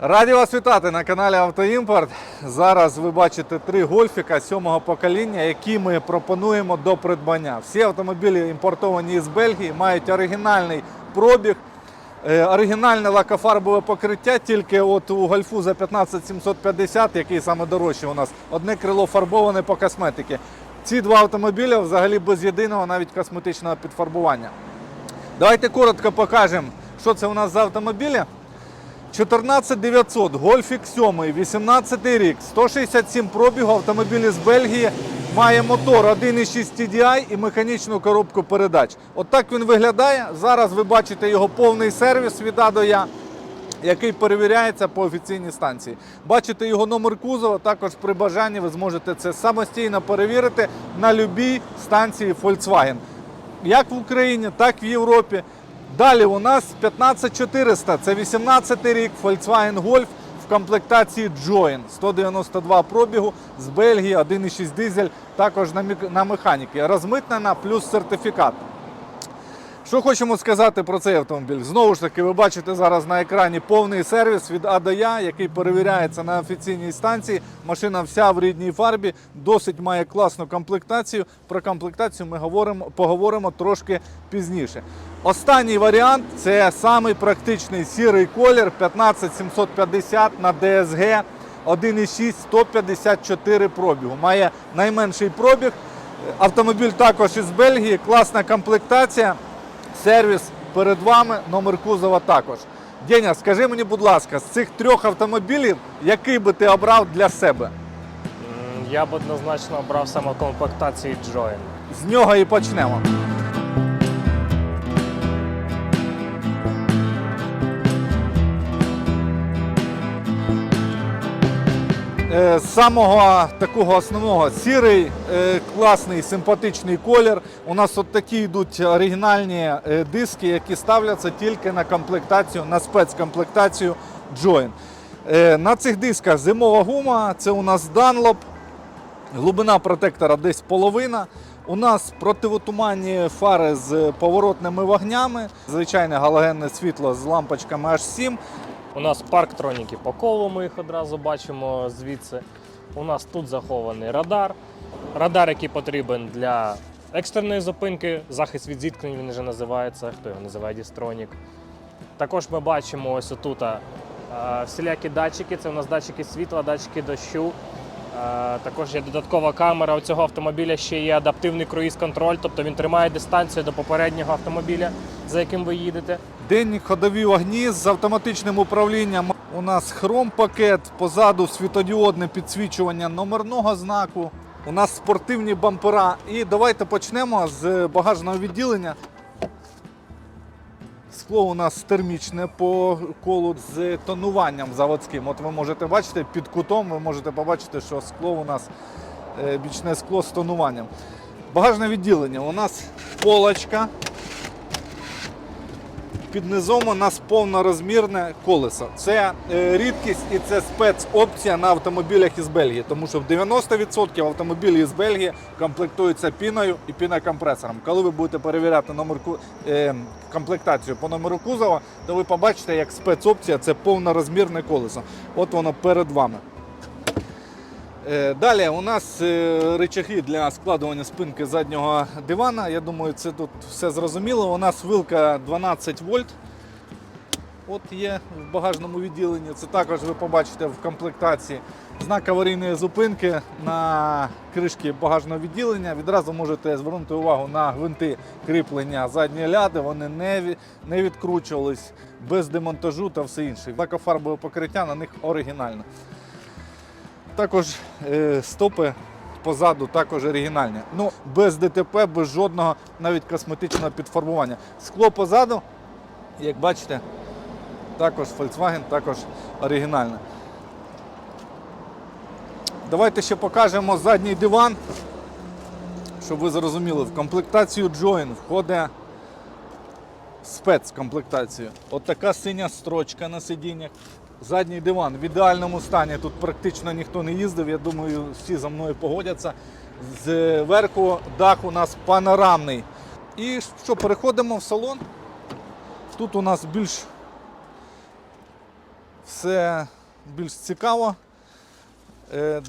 Раді вас вітати на каналі Автоімпорт. Зараз ви бачите три гольфіка сьомого покоління, які ми пропонуємо до придбання. Всі автомобілі імпортовані з Бельгії, мають оригінальний пробіг, е, оригінальне лакофарбове покриття. Тільки от у гольфу за 15750, який саме дорожчий у нас, одне крило фарбоване по косметики. Ці два автомобілі взагалі без єдиного навіть косметичного підфарбування. Давайте коротко покажемо, що це у нас за автомобілі. 14900, Гольфік 7, 18 рік, 167 пробігу, автомобіль з Бельгії, має мотор 1.6 TDI і механічну коробку передач. От він виглядає. Зараз ви бачите його повний сервіс від А до Я, який перевіряється по офіційній станції. Бачите його номер кузова, також при бажанні ви зможете це самостійно перевірити на будь-якій станції Volkswagen. Як в Україні, так і в Європі. Далі у нас 15400, це 18 рік Volkswagen Golf в комплектації Join. 192 пробігу з Бельгії, 1,6 дизель, також на, механіки. Розмитнена плюс сертифікат. Що хочемо сказати про цей автомобіль? Знову ж таки, ви бачите зараз на екрані повний сервіс від А до Я, який перевіряється на офіційній станції. Машина вся в рідній фарбі, досить має класну комплектацію. Про комплектацію ми говоримо, поговоримо трошки пізніше. Останній варіант це самий практичний сірий колір 15750 на DSG 1,6 154 пробігу. Має найменший пробіг. Автомобіль також із Бельгії, класна комплектація. Сервіс перед вами, номер кузова також. Деня, скажи мені, будь ласка, з цих трьох автомобілів, який би ти обрав для себе? Я б однозначно обрав саме комплектації Join. З нього і почнемо. З самого такого основного сірий, е, класний, симпатичний колір. У нас от такі йдуть оригінальні е, диски, які ставляться тільки на комплектацію, на спецкомплектацію Join. Е, На цих дисках зимова гума, це у нас Dunlop, Глибина протектора десь половина. У нас противотуманні фари з поворотними вогнями, звичайне галогенне світло з лампочками H7. У нас парктроніки по колу, ми їх одразу бачимо звідси. У нас тут захований радар. Радар, який потрібен для екстреної зупинки, захист від зіткнень він вже називається, хто його називає Дістронік. Також ми бачимо ось отут всілякі датчики. Це у нас датчики світла, датчики дощу. Також є додаткова камера. У цього автомобіля ще є адаптивний круїз-контроль, тобто він тримає дистанцію до попереднього автомобіля, за яким ви їдете. Денні ходові вогні з автоматичним управлінням. У нас хром-пакет, позаду світодіодне підсвічування номерного знаку. У нас спортивні бампера. І давайте почнемо з багажного відділення. Скло у нас термічне по колу з тонуванням заводським. От ви можете бачити, під кутом ви можете побачити, що скло у нас е, бічне скло з тонуванням. Багажне відділення. У нас полочка. Під низом у нас повнорозмірне колесо. Це е, рідкість і це спецопція на автомобілях із Бельгії, тому що в 90% автомобілів із Бельгії комплектуються піною і пінокомпресором. Коли ви будете перевіряти номер е, комплектацію по номеру кузова, то ви побачите, як спецопція це повнорозмірне колесо. От воно перед вами. Е, Далі у нас е, рычаги для складування спинки заднього дивана. Я думаю, це тут все зрозуміло. У нас вилка 12 вольт. От є в багажному відділенні. Це також ви побачите в комплектації. Знак аварійної зупинки на кришки багажного відділення. Відразу можете звернути увагу на гвинти кріплення задньої ляди. Вони не, не відкручувались без демонтажу та все інше. Лакофарбове покриття на них оригінальне. Також е, стопи позаду також оригінальні. Ну, без ДТП, без жодного навіть косметичного підфарбування. Скло позаду, як бачите, також Volkswagen, також оригінальне. Давайте ще покажемо задній диван, щоб ви зрозуміли, в комплектацію Join входить спецкомплектацію. От синя строчка на сидіннях. Задній диван в ідеальному стані. Тут практично ніхто не їздив. Я думаю, всі за мною погодяться. Зверху дах у нас панорамний. І що, переходимо в салон. Тут у нас більш все більш цікаво. Е,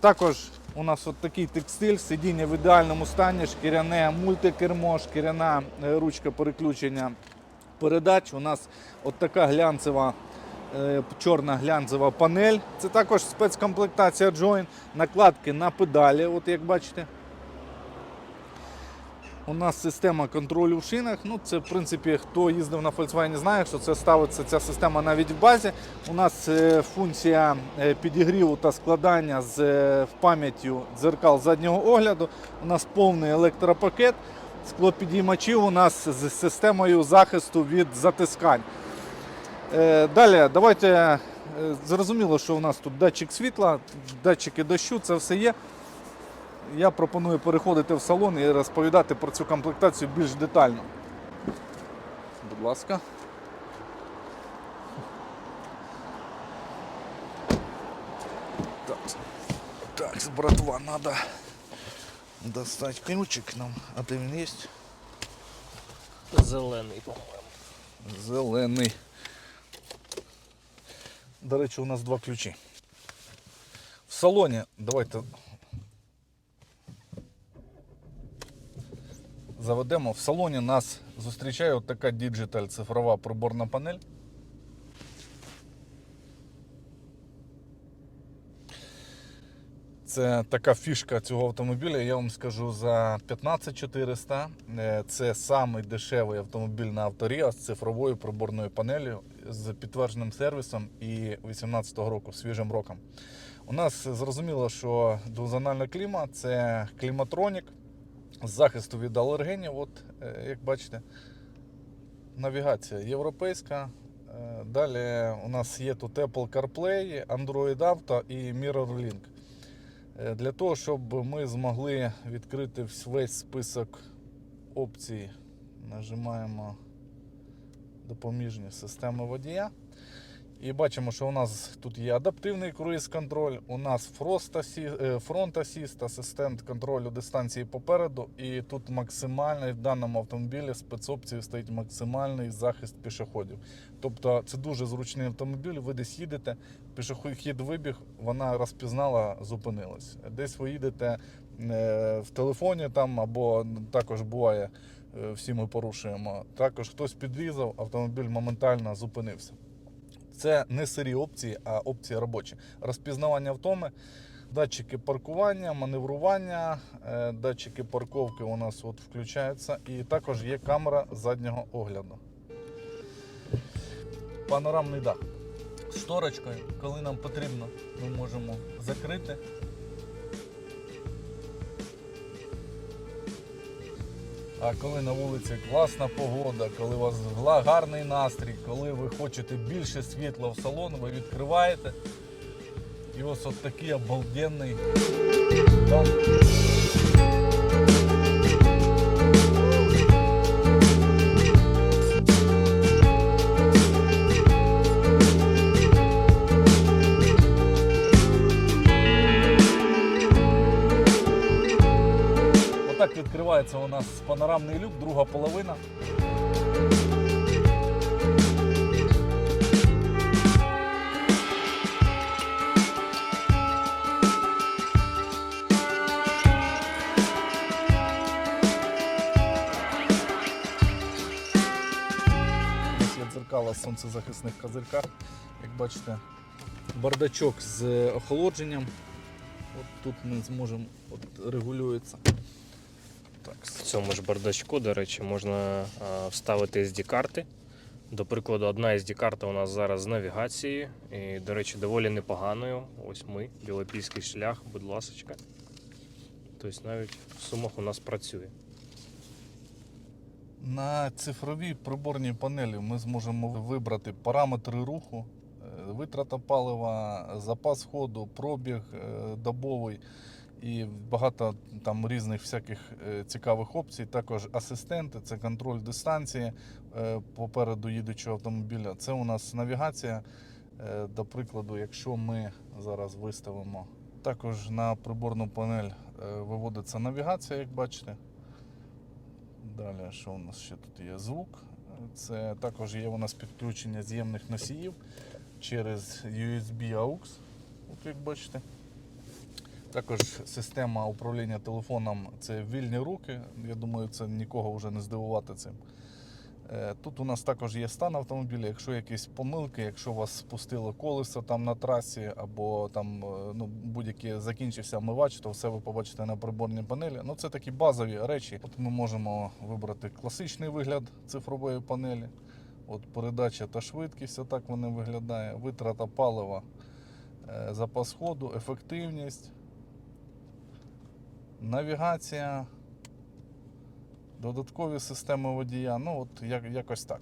Також у нас от такий текстиль, сидіння в ідеальному стані, шкіряне мультикермо, шкіряна е, ручка переключення передач. У нас от така глянцева, чорна глянцева панель. Це також спецкомплектація Join, накладки на педалі, от як бачите. У нас система контролю в шинах. Ну, це, в принципі, хто їздив на Volkswagen, знає, що це ставиться ця система навіть в базі. У нас е, функція е, підігріву та складання з е, пам'яттю дзеркал заднього огляду. У нас повний електропакет. Склопідіймачів у нас з системою захисту від затискань. Е, Далі, давайте е, зрозуміло, що у нас тут датчик світла, датчики дощу, це все є. Я пропоную переходити в салон і розповідати про цю комплектацію більш детально. Будь ласка. Так, так братва, надо достать ключик нам. А ти він є? Зелений, по-моєму. Зелений. До речі, у нас два ключі. В салоні, давайте заведемо. В салоні нас зустрічає от така діджиталь цифрова приборна панель. Це така фішка цього автомобіля, я вам скажу за 15400. Е, Це самий дешевий автомобіль на авторія з цифровою приборною панелью з підтвердженим сервісом і 2018 року свіжим роком. У нас зрозуміло, що двозональний кліма це кліматронік з захисту від алергенів. От, е, як бачите, навігація європейська. Е, Далі у нас є тут Apple CarPlay, Android Auto і MirrorLink. Е, Для того, щоб ми змогли відкрити весь список опцій, нажимаємо допоміжні системи водія. І бачимо, що у нас тут є адаптивний круїз-контроль, у нас е, Front асистент контролю дистанції попереду. І тут максимальний в даному автомобілі спецопції стоїть максимальний захист пішоходів. Тобто це дуже зручний автомобіль. Ви десь їдете, пішохід вибіг, вона розпізнала, зупинилась. Десь ви їдете е, в телефоні там або також буває, е, всі ми порушуємо. Також хтось підрізав, автомобіль моментально зупинився. Це не сирі опції, а опції робочі. Розпізнавання втоми, датчики паркування, маневрування, е, датчики парковки у нас от включаються. І також є камера заднього огляду. Панорамний дах. Сторочкою, коли нам потрібно, ми можемо закрити. А коли на вулиці класна погода, коли у вас гарний настрій, коли ви хочете більше світла в салон, ви відкриваєте. І ось от такий обалденний нас панорамний люк, друга половина. Дзеркала з сонцезахисних козирках. Як бачите, бардачок з охолодженням. От тут ми зможемо, от регулюється. В цьому ж бардачку, до речі, можна вставити SD-карти. До прикладу, одна SD-карта у нас зараз з навігацією. І, до речі, доволі непоганою. Ось ми, білопільський шлях, будь ласочка. Тобто навіть в сумах у нас працює. На цифровій приборній панелі ми зможемо вибрати параметри руху, е, витрата палива, запас ходу, пробіг е, добовий і багато там різних всяких е, цікавих опцій. Також асистенти, це контроль дистанції е, попереду їдучого автомобіля. Це у нас навігація. Е, До прикладу, якщо ми зараз виставимо також на приборну панель виводиться навігація, як бачите. Далі, що у нас ще тут є звук. Це також є у нас підключення з'ємних носіїв. через USB AUX, як бачите. Також система управління телефоном це вільні руки. Я думаю, це нікого вже не здивувати цим. Е, Тут у нас також є стан автомобіля. Якщо якісь помилки, якщо вас спустило колесо там на трасі, або там е, ну, будь-який закінчився омивач, то все ви побачите на приборній панелі. Ну це такі базові речі. От ми можемо вибрати класичний вигляд цифрової панелі. От передача та швидкість, отак вони виглядає. Витрата палива, е, запас ходу, ефективність, навігація, додаткові системи водія. Ну, от як, якось так.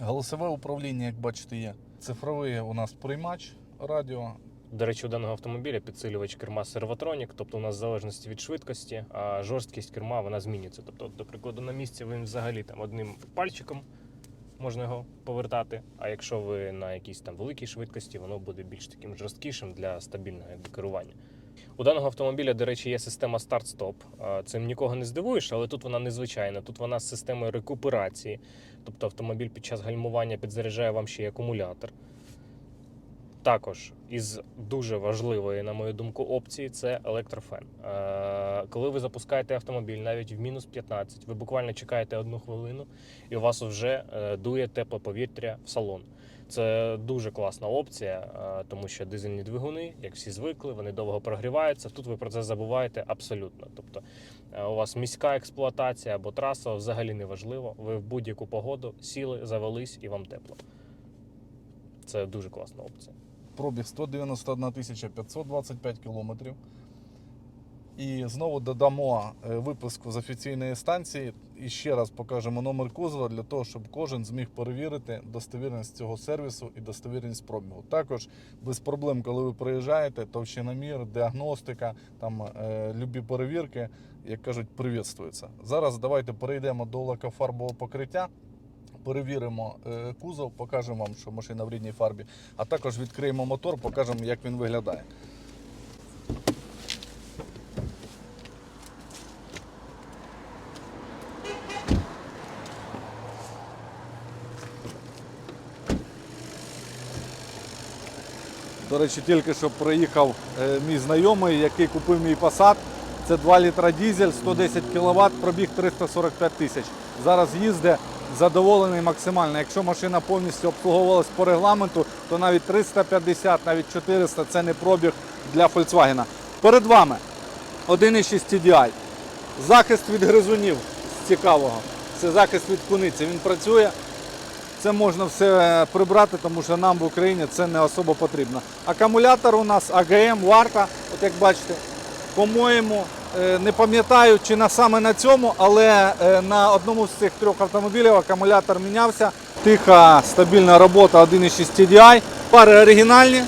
Голосове управління, як бачите, є. Цифровий у нас приймач радіо. До речі, у даного автомобіля підсилювач керма сервотронік, тобто у нас в залежності від швидкості, а жорсткість керма вона змінюється. Тобто, до прикладу, на місці він взагалі там одним пальчиком можна його повертати. А якщо ви на якійсь там великій швидкості, воно буде більш таким жорсткішим для стабільного керування. У даного автомобіля, до речі, є система старт-стоп. Цим нікого не здивуєш, але тут вона незвичайна. Тут вона з системою рекуперації. Тобто автомобіль під час гальмування підзаряджає вам ще й акумулятор. Також із дуже важливої, на мою думку, опції це електрофен. Коли ви запускаєте автомобіль навіть в мінус 15, ви буквально чекаєте одну хвилину, і у вас вже е, дує тепле повітря в салон. Це дуже класна опція, е, тому що дизельні двигуни, як всі звикли, вони довго прогріваються. Тут ви про це забуваєте абсолютно. Тобто е, у вас міська експлуатація або траса взагалі не важливо. Ви в будь-яку погоду сіли, завелись і вам тепло. Це дуже класна опція. Пробіг 191 тисяча 525 кілометрів. І знову додамо е, виписку з офіційної станції і ще раз покажемо номер кузова для того, щоб кожен зміг перевірити достовірність цього сервісу і достовірність пробігу. Також без проблем, коли ви приїжджаєте, товщиномір, діагностика, там е, любі перевірки, як кажуть, привітствуються. Зараз давайте перейдемо до лакофарбового покриття. Перевіримо е, кузов, покажемо вам, що машина в рідній фарбі, а також відкриємо мотор, покажемо, як він виглядає. До речі, тільки що приїхав е, мій знайомий, який купив мій Passat. Це 2 літра дізель, 110 кВт, пробіг 345 тисяч. Зараз їздить задоволений максимально. Якщо машина повністю обслуговувалась по регламенту, то навіть 350, навіть 400 це не пробіг для Volkswagen. Перед вами 1.6 TDI. Захист від гризунів з цікавого. Це захист від куниці. Він працює. Це можна все прибрати, тому що нам в Україні це не особо потрібно. Акумулятор у нас АГМ, варта, от як бачите. По-моєму, е, не пам'ятаю, чи на саме на цьому, але е, на одному з цих трьох автомобілів акумулятор мінявся. Тиха, стабільна робота 1.6 TDI. Пари оригінальні.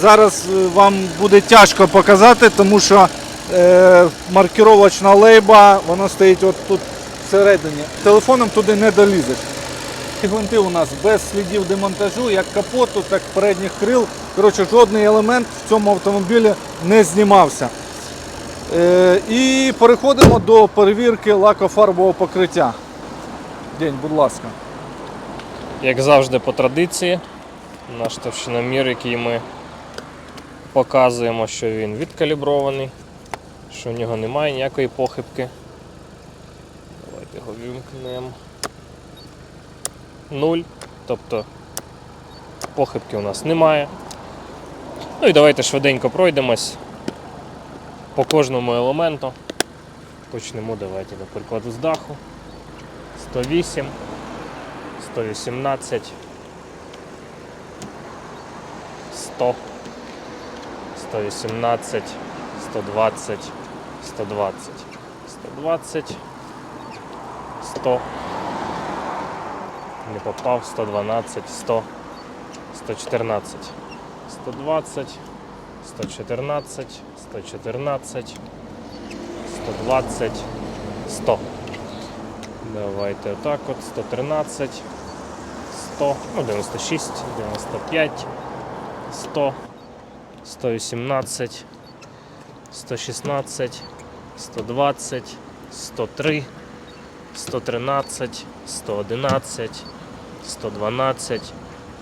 Зараз е, вам буде тяжко показати, тому що е, маркіровочна лейба, вона стоїть от тут всередині. Телефоном туди не долізеш. Ці гвинти у нас без слідів демонтажу, як капоту, так і передніх крил. Коротше, жодний елемент в цьому автомобілі не знімався. Е, і переходимо до перевірки лакофарбового покриття. День, будь ласка. Як завжди, по традиції, наш товщиномір, який ми показуємо, що він відкалібрований, що в нього немає ніякої похибки. Давайте його вімкнемо. Нуль. Тобто похибки у нас немає. Ну і давайте швиденько пройдемось по кожному елементу. Почнемо, давайте, до прикладу, з даху. 108. 118, 100, 118, 120, 120, 120, 100, не попав, 112, 100, 114, 120, 114, 114, 120, 100. Давайте отак от. 113, 100, ну 96, 95, 100, 118, 116, 120, 103, 113, 111, 112,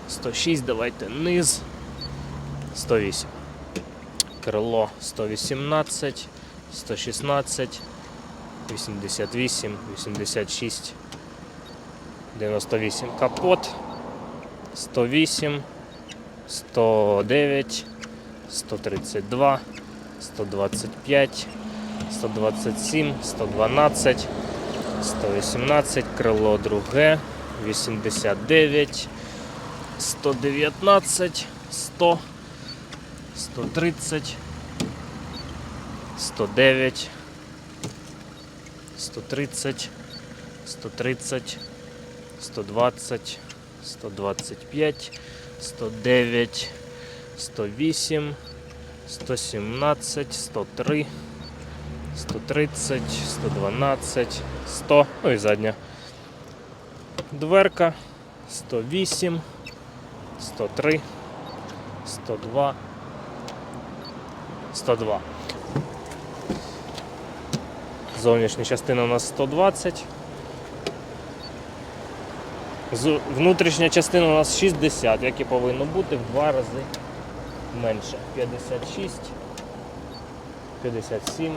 106, давайте низ. 108. Крило 118, 116, 88, 86, 98. Капот 108, 109, 132, 125, 127, 112, 118, крило друге, 89, 119, 100, 130, 109, 130, 130, 120, 125, 109, 108, 117, 103, 130, 112, 100, ну і задня. Дверка 108, 103, 102, 102. Зовнішня частина у нас 120. З- Внутрішня частина у нас 60, як і повинно бути, в два рази менше. 56, 57,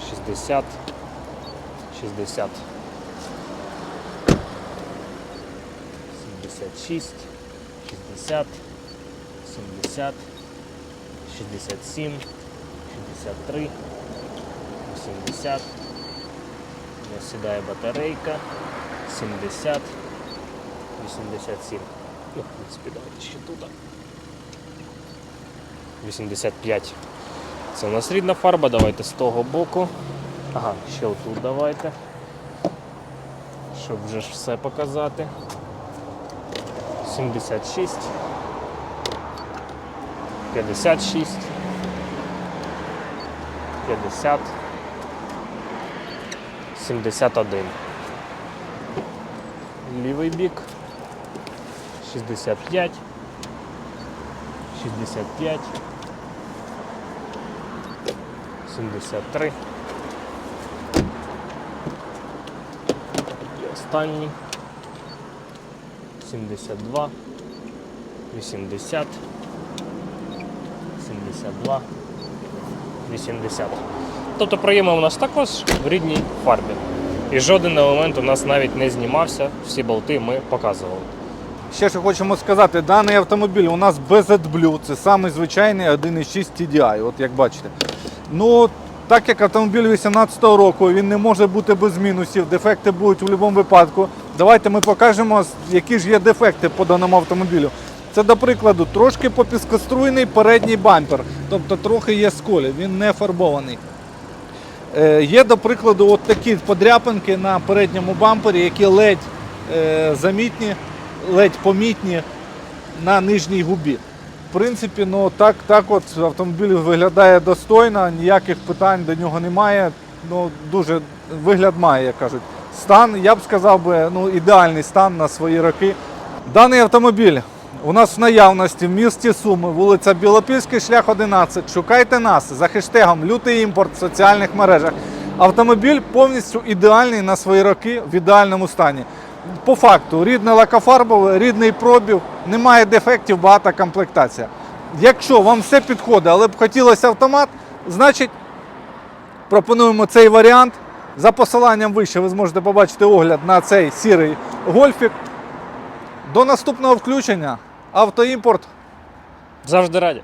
60, 60. 76, 60, 70, 67, 63, 80. У нас сідає батарейка. 70, 87. Ну, в принципі, давайте ще тут. 85. Це у нас рідна фарба, давайте з того боку. Ага, ще отут давайте. Щоб вже ж все показати. 76, 56, 50, 71. Лівий бік 65, 65, 73. І останній 72, 80, 72, 80. Тобто проєми у нас також в рідній фарбі. І жоден елемент у нас навіть не знімався, всі болти ми показували. Ще що хочемо сказати, даний автомобіль у нас без AdBlue, це самий звичайний 1.6 TDI, от як бачите. Ну, так як автомобіль 2018 року, він не може бути без мінусів, дефекти будуть у будь-якому випадку. Давайте ми покажемо, які ж є дефекти по даному автомобілю. Це, до прикладу, трошки попіскоструйний передній бампер, тобто трохи є сколі, він не фарбований. Е, Є, до прикладу, от такі подряпинки на передньому бампері, які ледь е, замітні, ледь помітні на нижній губі. Принципі, ну так, так от автомобіль виглядає достойно, ніяких питань до нього немає. Ну, дуже вигляд має, як кажуть. Стан, я б сказав би, ну, ідеальний стан на свої роки. Даний автомобіль у нас в наявності в місті Суми, вулиця Білопільський, шлях 11. Шукайте нас за хештегом Лютий імпорт в соціальних мережах. Автомобіль повністю ідеальний на свої роки в ідеальному стані. По факту, рідне лакофарбове, рідний пробіг, немає дефектів, багата комплектація. Якщо вам все підходить, але б хотілося автомат, значить пропонуємо цей варіант. За посиланням вище ви зможете побачити огляд на цей сірий гольфік. До наступного включення. Автоімпорт Завжди раді.